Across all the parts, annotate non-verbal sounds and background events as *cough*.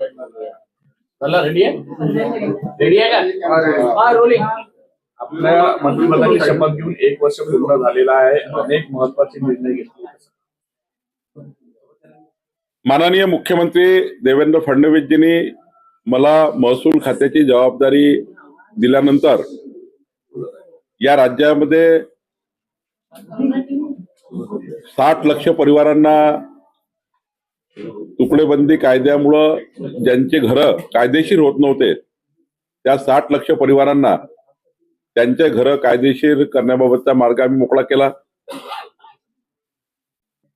चला रेडी आहे? रेडी आहे का? रोलिंग आपल्या मंत्रिमंडळाची शपथ घेऊन एक वर्ष पूर्ण झालेला आहे. अनेक महत्त्वाचे निर्णय घेतले. माननीय मुख्यमंत्री देवेंद्र फडणवीसजींनी मला महसूल खात्याची जबाबदारी दिल्यानंतर या राज्यामध्ये साठ लक्ष परिवारांना तुकडेबंदी कायद्यामुळं ज्यांचे घरं कायदेशीर होत नव्हते त्या साठ लक्ष परिवारांना त्यांचे घरं कायदेशीर करण्याबाबतचा मार्ग आम्ही मोकळा केला.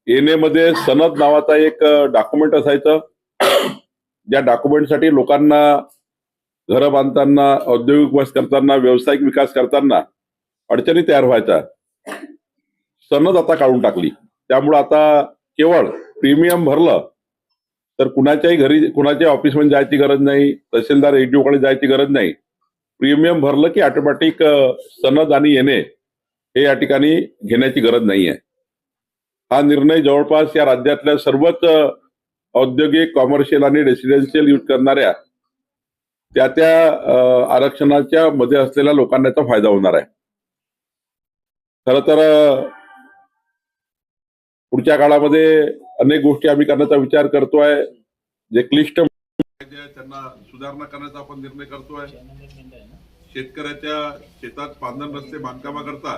एनए मध्ये सनद नावाचा एक डॉक्युमेंट असायचं. ज्या डॉक्युमेंटसाठी लोकांना घरं बांधताना औद्योगिक विकास करताना व्यावसायिक विकास करताना अडचणी तयार व्हायच्या. सनद आता काढून टाकली. त्यामुळे आता केवळ प्रीमियम भरलं तर कुणाच्याही घरी कुणाच्या ऑफिसमध्ये जायची गरज नाही तहसीलदार एडीओकडे जायची गरज नाही. प्रीमियम भरलं की ऑटोमॅटिक सनद आणि येणे हे या ठिकाणी घेण्याची गरज नाही आहे हा निर्णय जवळपास या राज्यातल्या सर्वच औद्योगिक कॉमर्शियल आणि रेसिडेन्शियल यूज करणाऱ्या त्या त्या आरक्षणाच्या मध्ये असलेल्या लोकांना याचा फायदा होणार आहे. खर तर पुढच्या काळामध्ये अनेक गोष्टी आम्ही करण्याचा विचार करतोय. जे क्लिष्ट त्यांना सुधारणा करण्याचा आपण निर्णय करतोय. शेतकऱ्याच्या शेतात पांधन रस्ते बांधकामाकरता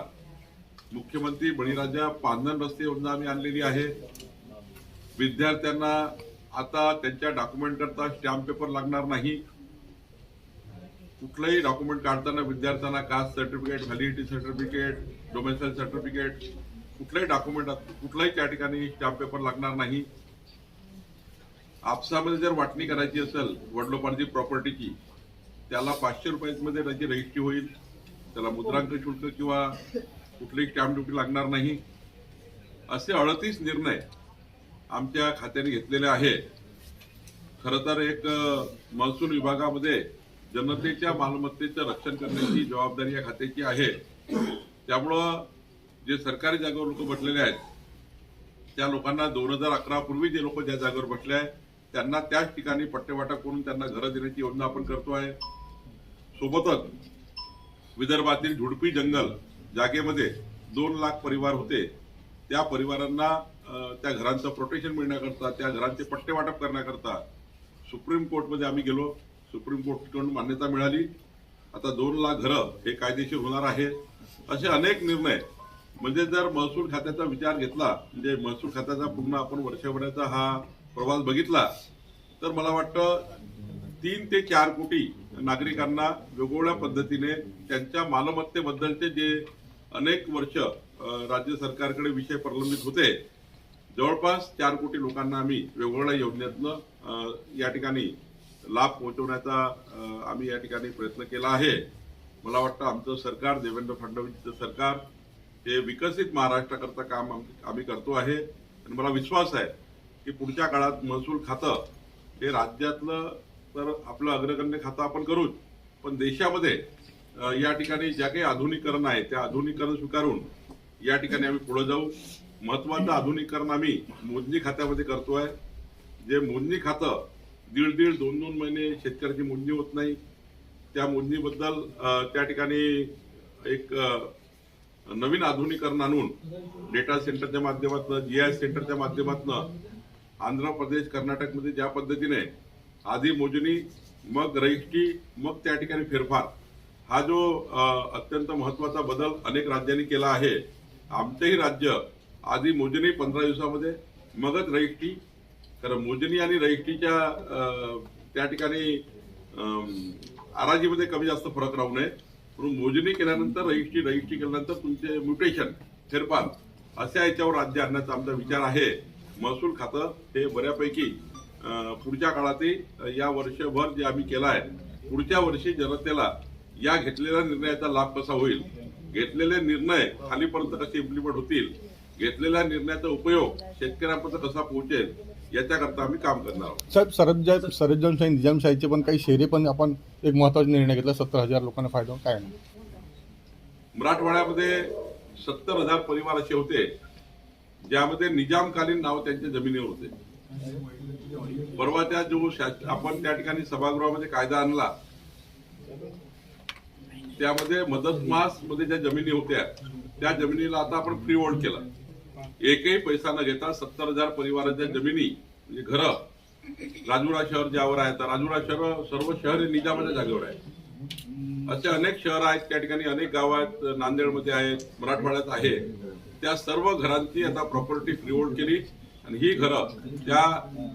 मुख्यमंत्री बळीराजा पांधन रस्ते योजना आम्ही आणलेली आहे. विद्यार्थ्यांना आता त्यांच्या डॉक्युमेंट करता स्टॅम्प पेपर लागणार नाही. कुठलंही डॉक्युमेंट काढताना विद्यार्थ्यांना caste certificate validity certificate domicile certificate कुठल्याही डॉक्युमेंट कुठलाही त्या ठिकाणी स्टॅम्प पेपर लागणार नाही. आपसामध्ये जर वाटणी करायची असेल वडलोपांची प्रॉपर्टीची त्याला पाचशे रुपयांमध्ये त्याची रजिस्ट्री होईल. त्याला मुद्रांक शुल्क किंवा कुठलीही स्टॅम्प ड्युटी लागणार नाही. असे अडतीस निर्णय आमच्या खात्याने घेतलेले आहे खर तर एक महसूल विभागामध्ये जनतेच्या मालमत्तेचं रक्षण करण्याची जबाबदारी या खात्याची आहे. त्यामुळं जे सरकारी जागेवर लोक बसलेले आहेत त्या लोकांना दोन हजार अकरा पूर्वी जे लोक ज्या जागेवर बसले आहेत त्यांना त्याच ठिकाणी पट्टेवाटप करून त्यांना घरं देण्याची योजना आपण करतो आहे. सोबतच विदर्भातील झुडपी जंगल जागेमध्ये दोन लाख परिवार होते. त्या परिवारांना त्या घरांचं प्रोटेक्शन मिळण्याकरता त्या घरांचे पट्टे वाटप करण्याकरता सुप्रीम कोर्टमध्ये आम्ही गेलो. सुप्रीम कोर्टकडून मान्यता मिळाली. आता दोन लाख घरं हे कायदेशीर होणार आहे. असे अनेक निर्णय म्हणजे जर महसूल खात्याचा विचार घेतला म्हणजे महसूल खात्याचा पूर्ण आपण वर्षभराचा हा प्रवास बघितला तर मला वाटतं तीन ते चार कोटी नागरिकांना वेगवेगळ्या पद्धतीने त्यांच्या मालमत्तेबद्दलचे जे अनेक वर्ष राज्य सरकारकडे विषय प्रलंबित होते जवळपास चार कोटी लोकांना आम्ही वेगवेगळ्या योजनेतनं या ठिकाणी लाभ पोहोचवण्याचा आम्ही या ठिकाणी प्रयत्न केला आहे. मला वाटतं आमचं सरकार देवेंद्र फडणवीसचं सरकार हे विकसित महाराष्ट्राकरता काम आम्ही करतो आहे. आणि मला विश्वास आहे की पुढच्या काळात महसूल खातं हे राज्यातलं तर आपलं अग्रगण्य खातं आपण करूच. पण देशामध्ये या ठिकाणी ज्या काही आधुनिकरण आहे त्या आधुनिकरण स्वीकारून या ठिकाणी आम्ही पुढे जाऊ. महत्वाचं आधुनिकरण आम्ही मोजणी खात्यामध्ये करतो आहे. जे मोजणी खातं दीड दीड दोन दोन महिने शेतकऱ्याची मोजणी होत नाही. त्या मोजणीबद्दल त्या ठिकाणी एक नवीन आधुनिकरण आणून डेटा सेंटरच्या माध्यमातून जी आय सेंटरच्या माध्यमातून आंध्र प्रदेश कर्नाटकमध्ये ज्या पद्धतीने आधी मोजणी मग रजिस्ट्री मग त्या ठिकाणी फेरफार हा जो अत्यंत महत्त्वाचा बदल अनेक राज्यांनी केला आहे. आमचंही राज्य आधी मोजणी पंधरा दिवसामध्ये मगच रजिस्ट्री. कारण मोजणी आणि रजिस्ट्रीच्या त्या ठिकाणी आराजीमध्ये कमी जास्त फरक राहू नये. म्हणून मोजणी केल्यानंतर रजिस्ट्री रजिस्ट्री केल्यानंतर तुमचे म्युटेशन फेरफार अशा याच्यावर राज्य आणण्याचा आमचा विचार आहे. महसूल खातं हे बऱ्यापैकी पुढच्या काळातही या वर्षभर जे आम्ही केलं आहे पुढच्या वर्षी जनतेला या घेतलेल्या निर्णयाचा लाभ कसा होईल? घेतलेले निर्णय खालीपर्यंत कसे इम्प्लिमेंट होतील? घेतलेल्या निर्णयाचा उपयोग शेतकऱ्यांपर्यंत कसा पोहोचेल? याच्याकरता आम्ही काम करणार आहोत. साहेब सरंजा सरंजामशाही निजामशाहीचे पण काही शेरे पण आपण एक महत्त्वाचा निर्णय घेतला सत्तर हजार लोकांना फायदा. काय नाही. मराठवाड्यामध्ये सत्तर हजार परिवार असे होते ज्यामध्ये निजामकालीन नाव त्यांच्या जमिनीवर होते. परवा त्या जो आपण त्या ठिकाणी सभागृहामध्ये कायदा आणला त्यामध्ये मदत मासमध्ये ज्या जमिनी होत्या त्या जमिनीला आता आपण फ्री होल्ड केलं. एकही पैसा न घेता सत्तर हजार परिवाराच्या जमिनी म्हणजे घरं राजुरा शहर ज्यावर आहे तर राजुरा शहर सर्व शहर निजामाच्या जागेवर आहे. असे अनेक शहर आहेत त्या ठिकाणी अनेक गाव आहेत नांदेडमध्ये आहेत मराठवाड्यात आहे. त्या सर्व घरांची आता प्रॉपर्टी फ्रीहोल्ड केली आणि ही घरं त्या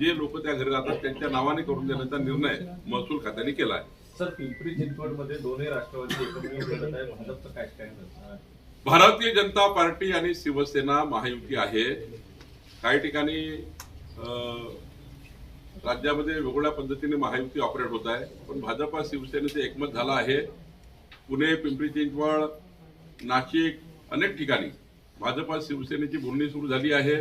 जे लोक त्या घरी राहतात त्यांच्या नावाने करून देण्याचा निर्णय महसूल खात्याने केला आहे. सर पिंपरी चिंचवडमध्ये दोन्ही राष्ट्रवादी एकत्र लढत आहे भाजपचं काय काय? भारतीय जनता पार्टी आणि शिवसेना महायुती आहे. काही ठिकाणी राज्यामध्ये वेगवेगळ्या पद्धतीने महायुती ऑपरेट होत आहे. पण भाजपा शिवसेनेचं एकमत झालं आहे. पुणे पिंपरी चिंचवड नाशिक अनेक ठिकाणी भाजपा शिवसेनेची बोलणी सुरू झाली आहे.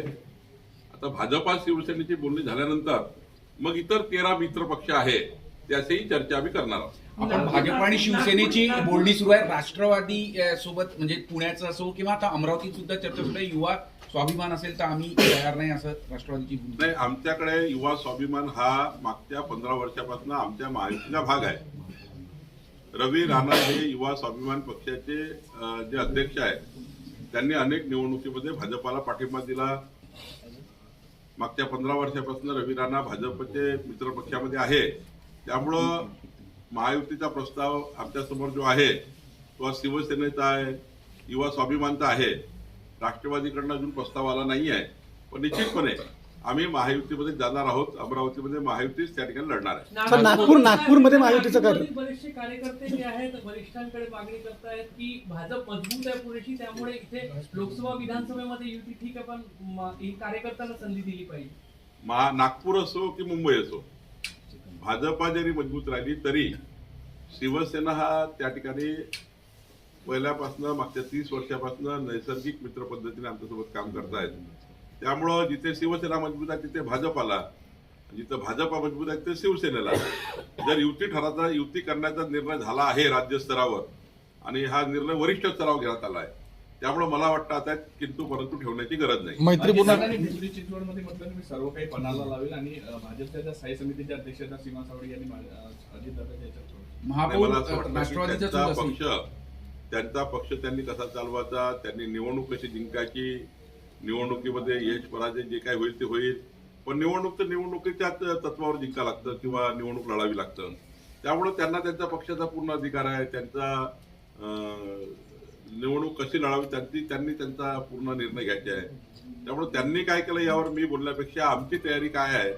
आता भाजपा शिवसेनेची बोलणी झाल्यानंतर मग इतर तेरा मित्र पक्ष आहे त्याचीही चर्चा आम्ही करणार आहोत. आपण भाजप आणि शिवसेनेची बोलणी सुरू आहे. राष्ट्रवादी सोबत म्हणजे पुण्याचं असो किंवा आता अमरावतीत सुद्धा चर्चा सुरू आहे. युवा स्वाभिमान असेल तर आम्ही तयार नाही असं राष्ट्रवादीची नाही आमच्याकडे युवा स्वाभिमान हा मागच्या पंधरा वर्षापासून आमच्या महायुतीचा भाग आहे. रवी राणा हे युवा स्वाभिमान पक्षाचे जे अध्यक्ष आहेत त्यांनी अनेक निवडणुकीमध्ये भाजपाला पाठिंबा दिला. मागच्या पंधरा वर्षापासून रवी राणा भाजपचे मित्र पक्षामध्ये आहे. त्यामुळं महायुतीचा प्रस्ताव आमच्यासमोर जो आहे तो आज शिवसेनेचा आहे युवा स्वाभिमानचा आहे. राष्ट्रवादीकडनं अजून प्रस्ताव आला नाही आहे पण निश्चितपणे आम्ही महायुतीमध्ये जाणार आहोत. अमरावतीमध्ये महायुतीच त्या ठिकाणी लढणार आहे. नागपूर- नागपूरमध्ये महायुतीचं कार्य. बरेचसे कार्यकर्ते जे आहेत वरिष्ठांकडे मागणी करतायत की भाजप मजबूत आहे पुरेशी त्यामुळे इथे लोकसभा विधानसभेमध्ये युती ठीक आहे पण म- ही कार्यकर्त्यांना संधी दिली पाहिजे. महा नागपूर असो की मुंबई असो भाजपा जरी मजबूत राहिली तरी शिवसेना हा त्या ठिकाणी पहिल्यापासून मागच्या तीस वर्षापासून नैसर्गिक मित्र पद्धतीने आमच्यासोबत काम करतायत. त्यामुळं जिथे शिवसेना मजबूत आहे तिथे भाजपाला. जिथं भाजपा मजबूत आहे तिथे शिवसेनेला. जर युती ठराचा युती करण्याचा निर्णय झाला आहे राज्यस्तरावर आणि हा निर्णय वरिष्ठ स्तरावर घेण्यात आला आहे त्यामुळे मला वाटतं आता किंतु परंतु ठेवण्याची गरज नाही. मैत्रीपूर्ण चिंचवडमध्ये म्हटलं मी सर्व काही पणाला लावेल आणि भाजपच्या ज्या स्थायी समितीच्या अध्यक्ष आहेत, सीमा सावळे यांनी त्यांचा पक्ष त्यांचा पक्ष त्यांनी कसा चालवायचा त्यांनी निवडणूक कशी जिंकायची निवडणुकीमध्ये यश पराजय जे काय होईल ते होईल. पण निवडणूक तर निवडणुकीच्याच तत्वावर जिंका लागतं किंवा निवडणूक लढावी लागतं. त्यामुळे त्यांना त्यांच्या पक्षाचा पूर्ण अधिकार आहे त्यांचा निवडणूक कशी लढावी त्यांची त्यांनी त्यांचा पूर्ण निर्णय घ्यायचे आहे. त्यामुळे त्यांनी काय केलं यावर मी बोलण्यापेक्षा आमची तयारी काय आहे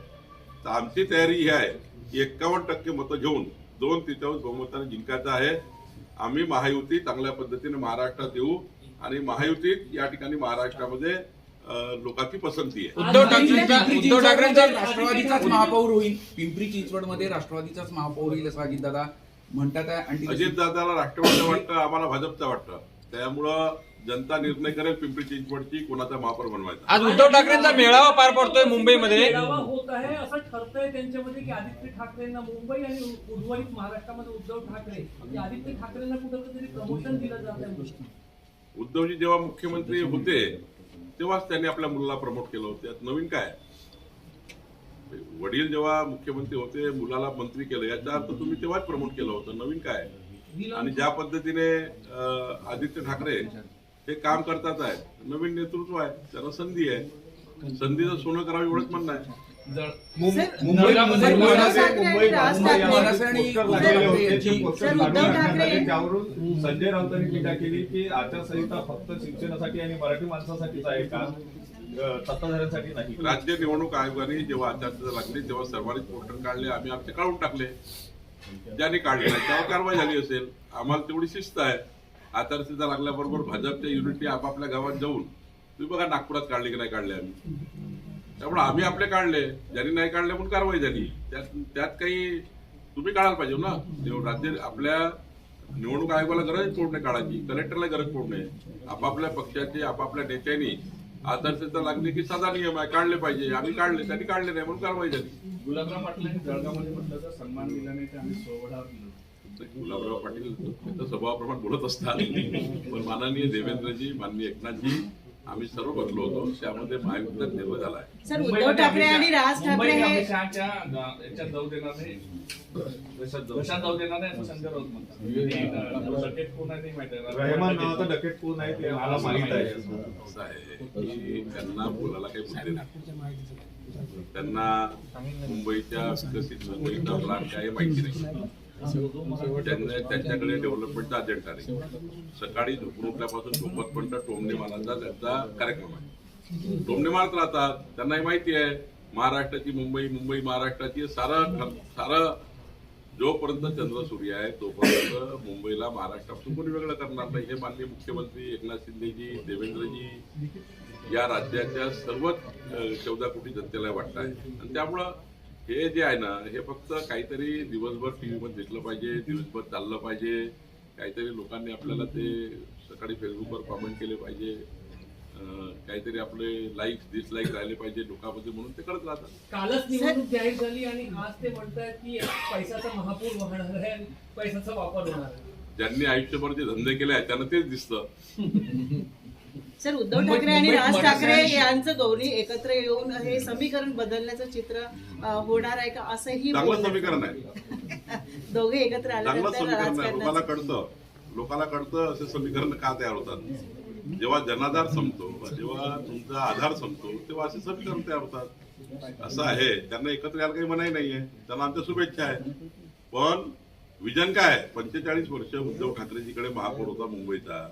तर आमची तयारी ही आहे की एक्कावन्न टक्के मतं घेऊन दोन तृतीयांश बहुमताने जिंकायचं आहे. आम्ही महायुती चांगल्या पद्धतीने महाराष्ट्रात येऊ आणि महायुतीत या ठिकाणी महाराष्ट्रामध्ये लोकांची पसंती आहे. उद्धव ठाकरेंचा पिंपरी उद्धव ठाकरेंचा चिंचवडमध्ये राष्ट्रवादीचाच महापौर होईल. पिंपरी चिंचवडमध्ये राष्ट्रवादीचाच महापौर होईल असं अजितदादा म्हणतात आहे. आणि अजित दादाला राष्ट्रवादी वाटतं आम्हाला भाजपचं वाटतं. त्यामुळं जनता निर्णय करेल पिंपरी चिंचवडची कोणाचा महापौर बनवायचा. आज उद्धव ठाकरेंचा मेळावा पार पडतोय मुंबईमध्ये. मेळावा होत आहे असं ठरतंय त्यांच्यामध्ये की आदित्य ठाकरेंना मुंबई आणि उर्वरित महाराष्ट्रामध्ये उद्धव ठाकरे की आदित्य ठाकरेंना कुठेतरी प्रमोशन दिलं जात आहे उद्धवजी जेव्हा मुख्यमंत्री होते तेव्हाच त्यांनी आपल्या मुलाला प्रमोट केलं होतं. त्यात नवीन काय? वडील जेव्हा मुख्यमंत्री होते मुलाला मंत्री केलं याचा अर्थ तुम्ही तेव्हाच प्रमोट केलं होतं. नवीन काय? आणि ज्या पद्धतीने आदित्य ठाकरे हे काम करतात आहे नवीन नेतृत्व आहे त्यांना संधी आहे. संधीचं सोनं करावं एवढंच म्हणणं आहे. त्यावरून संजय राऊतांनी टीका केली की आचारसंहिता फक्त शिक्षणासाठी आणि मराठी माणसासाठीच आहे का? सत्ताधाऱ्यांसाठी नाही. राज्य निवडणूक आयोगाने जेव्हा आचारसंहिता लागली तेव्हा सर्वांनीच पोस्टर काढले आम्ही आमचे काढून टाकले. ज्याने काढले त्यावर कारवाई झाली असेल. आम्हाला तेवढी शिस्त आहे. आचारसंहिता लागल्याबरोबर भाजपच्या युनिटने आपापल्या गावात जाऊन तुम्ही बघा नागपुरात काढले की नाही काढले आम्ही. त्यामुळे आम्ही आपले काढले. ज्यांनी नाही काढले म्हणून कारवाई झाली. त्यात त्यात काही तुम्ही काढायला पाहिजे हो ना? राज्य आपल्या निवडणूक आयोगाला गरज पडणे काढायची कलेक्टरला गरज पडणे आपापल्या पक्षाचे आपापल्या नेत्यांनी आचारसंहिता लागली की साधा नियम आहे काढले पाहिजे. आम्ही काढले त्यांनी काढले नाही म्हणून कारवाई झाली. गुलाबराव पाटील यांनी जळगावमध्ये म्हटलं तर सन्मान दिला नाही ते आम्ही सोहळा गुलाबराव पाटील त्यांच्या स्वभावाप्रमाणे बोलत असतात. पण माननीय देवेंद्रजी माननीय एकनाथजी आम्ही सर्व बदलो होतो. त्यामध्ये महायुद्धात निर्णय झाला आहे. सर उद्धव ठाकरे आणि राज ठाकरे हे. रहमान नावाचा डकेट कोण आहे ते मला माहीत आहे. असं आहे. की त्यांना बोलायला काही मुद्दे नाही. त्यांना मुंबईच्या विकसित मुंबईचा प्लॅन काय आहे माहिती नाही. त्यांच्याकडे डेव्हलपमेंटचा अजेंडा आहे. सकाळी झोपून उठल्यापासून झोपतपर्यंत टोमणे मारांचा त्यांचा कार्यक्रम आहे. टोमणे राहतात त्यांनाही माहिती आहे महाराष्ट्राची मुंबई मुंबई महाराष्ट्राची सारं सारं जोपर्यंत चंद्र सूर्य आहे तोपर्यंत मुंबईला महाराष्ट्रापासून कोणी वेगळं करणार नाही. हे माननीय मुख्यमंत्री एकनाथ शिंदेजी देवेंद्रजी या राज्याच्या सर्वच चौदा कोटी जनतेला वाटत आहे. आणि त्यामुळं हे जे आहे ना हे फक्त काहीतरी दिवसभर टी व्हीमध्ये दिसलं पाहिजे दिवसभर चाललं पाहिजे. काहीतरी लोकांनी आपल्याला ते सकाळी फेसबुकवर कॉमेंट केले पाहिजे. काहीतरी आपले लाईक्स डिसलाईक राहिले पाहिजे लोकांमध्ये म्हणून ते करत राहतात. कालच निवडणूक जाहीर झाली आणि आज ते म्हणतायत की पैशाचा महापूर वाहणार आहे आणि पैशाचा वापर होणार आहे. ज्यांनी आयुष्यभर जे धंदे केले आहेत त्यांना तेच दिसतं. *laughs* सर उद्धव ठाकरे आणि राज ठाकरे यांचं गौरी एकत्र येऊन हे समीकरण बदलण्याचं चित्र होणार आहे का? असंही समीकरण आहे. *laughs* दोघे एकत्र आहे. लोकांना कळतं. लोकांना कळतं असे समीकरण का तयार होतात. जेव्हा जनाधार संपतो जेव्हा तुमचा आधार संपतो तेव्हा असे समीकरण तयार होतात. असं आहे. त्यांना एकत्र यायला काही मनाई नाहीये. त्यांना आमच्या शुभेच्छा आहे. पण विजन काय? पंचेचाळीस वर्ष उद्धव ठाकरेजीकडे महापौर होता मुंबईचा.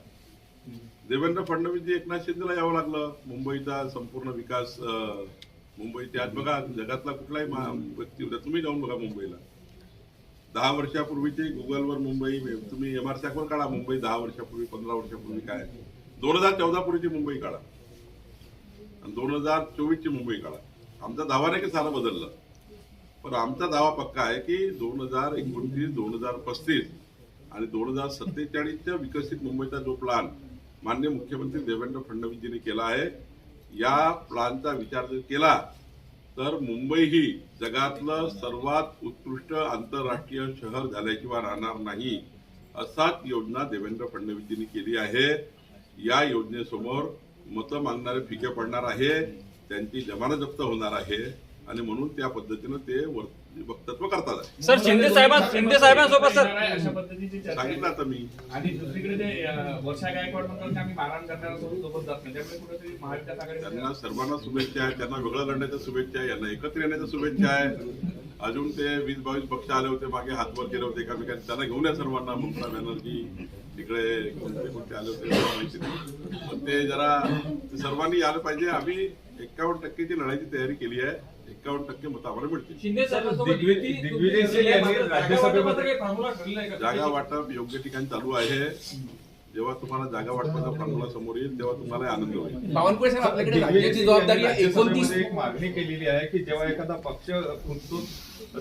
देवेंद्र फडणवीसजी एकनाथ शिंदेला यावं लागलं मुंबईचा संपूर्ण विकास अं, मुंबईचे आज बघा जगातला कुठलाही महा- व्यक्ती होता तुम्ही जाऊन बघा मुंबईला. दहा वर्षापूर्वीचे गुगलवर मुंबई तुम्ही एम आर सॅकवर काढा मुंबई दहा वर्षापूर्वी पंधरा वर्षापूर्वी काय दोन हजार चौदा पूर्वीची मुंबई काढा. आणि दोन हजार चोवीसची मुंबई काढा. आमचा दावा नाही की सारं बदललं. पण आमचा दावा पक्का आहे की दोन हजार एकोणतीस दोन हजार पस्तीस आणि दोन हजार सत्तेचाळीसच्या विकसित मुंबईचा जो प्लान मान्य मुख्यमंत्री देवेंद्र फडणवीसजींनी केला आहे. या प्लानचा विचार जर केला तर मुंबई ही जगातलं सर्वात उत्कृष्ट आंतरराष्ट्रीय शहर झाल्याशिवाय राहणार नाही असाच योजना देवेंद्र फडणवीसजींनी केली आहे. या योजनेसमोर मतं मागणारे फिके पडणार आहे त्यांची जमानत जप्त होणार आहे आणि म्हणून त्या पद्धतीनं ते वर्त वक्तव्य करतात. सर शिंदे साहेबां शिंदे साहेबांसोबत सर. अशा पद्धतीची चर्चा सांगितलं आता मी. आणि दुसरीकडे ते अं, वर्षा गायकवाड म्हणतात की आम्ही मारहाण करणाऱ्यांसोबत सोबत जात नाही. त्यामुळे कुठेतरी महाविकास त्यांना सर्वांना शुभेच्छा आहे त्यांना वेगळं लढण्याच्या शुभेच्छा आहे यांना एकत्र येण्याच्या शुभेच्छा आहे. अजून ते वीस बावीस पक्ष आले होते मागे हातवर केले होते एकामेकांनी त्यांना घेऊन या सर्वांना ममता बॅनर्जी तिकडे कोणते कोणते आले होते मला माहिती नाही. पण ते जरा ते सर्वांनी आलं पाहिजे. आम्ही एक्कावन्न टक्केची लढाईची तयारी केली आहे. एक्कावन्न टक्के मतं आम्हाला मिळतील. जागा वाटप योग्य ठिकाणी चालू आहे. जेव्हा तुम्हाला जागा वाटपाचा फॉर्म्युला समोर येईल तेव्हा तुम्हाला आनंद होईल. बावनकुळे साहेब आपल्याकडे राज्याची जबाबदारी आहे एकोणतीस एक मागणी केलेली आहे की जेव्हा एखादा पक्ष खुंटतो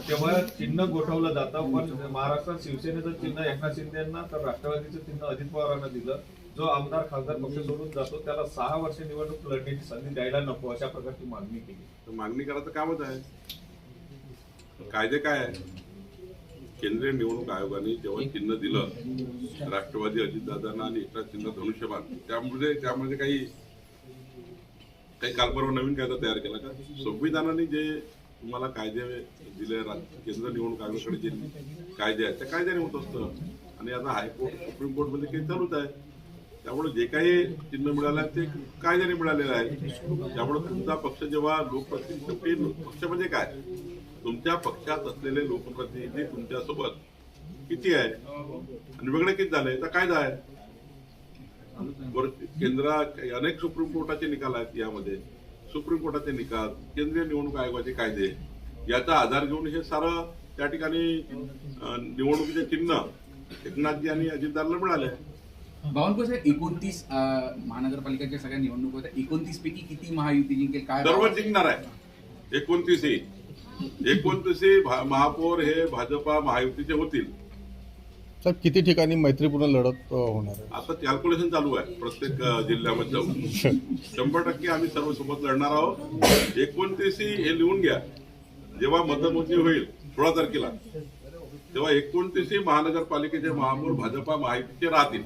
तेव्हा चिन्ह गोठवलं जातं. पण महाराष्ट्रात शिवसेनेचं चिन्ह एकनाथ शिंदे यांना तर राष्ट्रवादीचं चिन्ह अजित पवारांना दिलं. जो आमदार खासदार पक्ष सोडून जातो त्याला सहा वर्ष निवडणूक लढण्याची संधी द्यायला नको अशा प्रकारची मागणी केली. तर मागणी करायचं कामच आहे. कायदे काय आहे? केंद्रीय निवडणूक आयोगाने जेव्हा चिन्ह दिलं राष्ट्रवादी अजितदादांना आणि इतर चिन्ह धनुष्यबाण त्यामुळे त्यामध्ये काही काही कालपर्व नवीन कायदा तयार केला का? संविधानाने जे तुम्हाला कायदे दिले केंद्र निवडणूक आयोगाकडे जे कायदे आहेत त्या कायद्याने होत असतं. आणि आता हायकोर्ट सुप्रीम कोर्टमध्ये काही चालूच आहे. त्यामुळे जे काही चिन्ह मिळालं आहे ते कायद्याने मिळालेलं आहे. त्यामुळे तुमचा पक्ष जेव्हा लोकप्रतिनिधी पक्ष म्हणजे काय? तुमच्या पक्षात असलेले लोकप्रतिनिधी तुमच्यासोबत किती आहे आणि वेगळे किती झाले? तर कायदा आहे. केंद्रा अनेक सुप्रीम कोर्टाचे निकाल आहेत यामध्ये. सुप्रीम कोर्टाचे निकाल केंद्रीय निवडणूक आयोगाचे कायदे याचा आधार घेऊन हे सारं त्या ठिकाणी निवडणुकीचे चिन्ह एकनाथजी आणि अजितदारला मिळाले. बावनकुळे साहेब एकोणतीस महानगरपालिकाच्या सगळ्या निवडणूक होत्या. एकोणतीस पैकी किती महायुती जिंकेल? काय सर्व जिंकणार आहे. एकोणतीसही भा- महापौर हे भाजपा महायुतीचे होतील. साहेब किती ठिकाणी मैत्रीपूर्ण लढत होणार आहे? आता कॅल्क्युलेशन चालू आहे. प्रत्येक जिल्ह्यामध्ये जाऊन. शंभर टक्के आम्ही सर्व सोबत लढणार आहोत. एकोणतीसही हे लिहून घ्या. जेव्हा मतमोजणी होईल सोळा तारखेला. तेव्हा एकोणतीसही महानगरपालिकेचे महापौर भाजपा महायुतीचे राहतील.